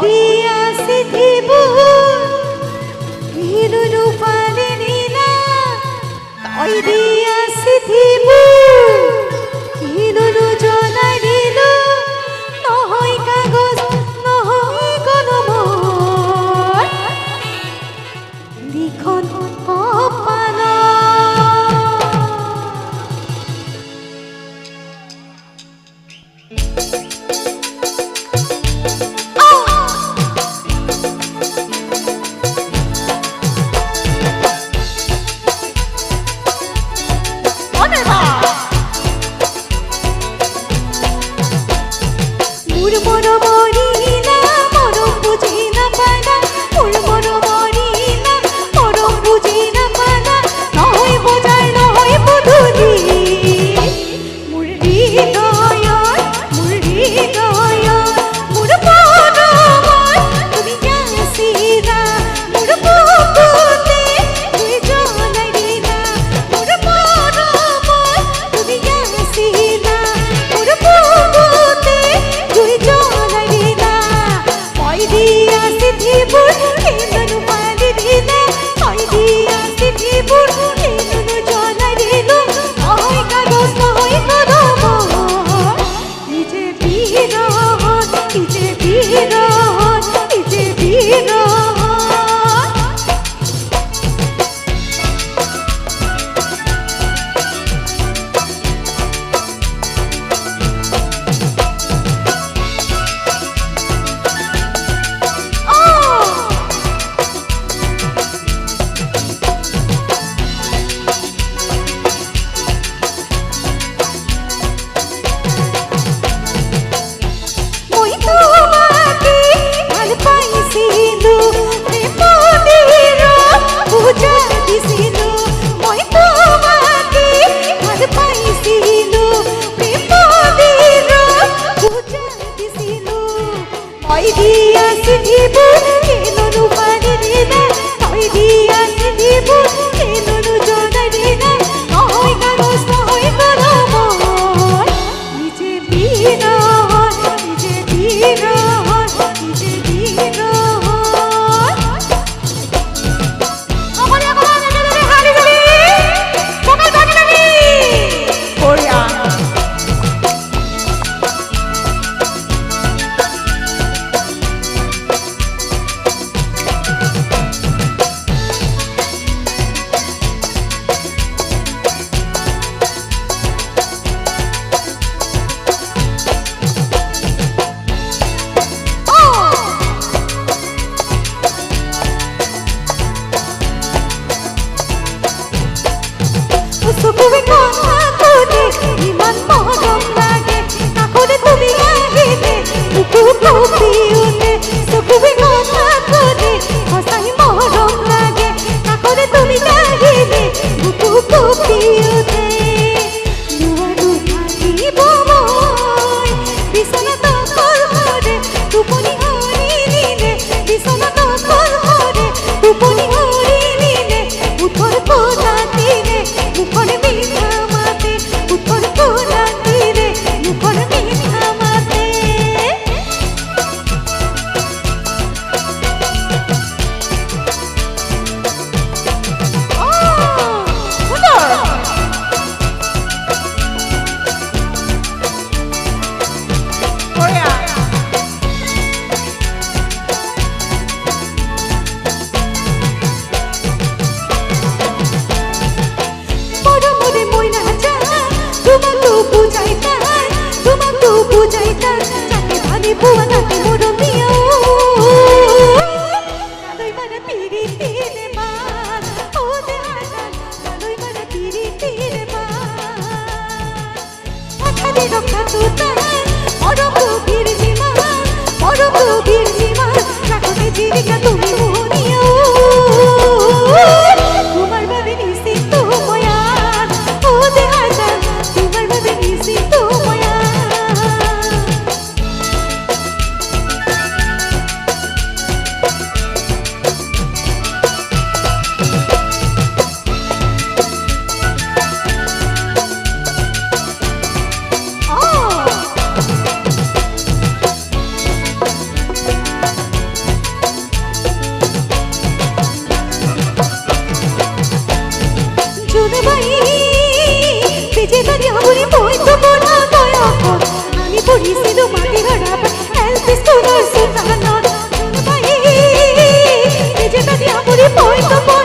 দিয়াছে দিব হিরুরূপালি নীলা তাই দিয়াছে দিব बुको को पियो थे Poi, poi, poi, poi, poi, poi, poi, poi, poi, poi, poi, poi, poi, poi, poi, poi,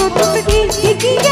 কত ঠিকই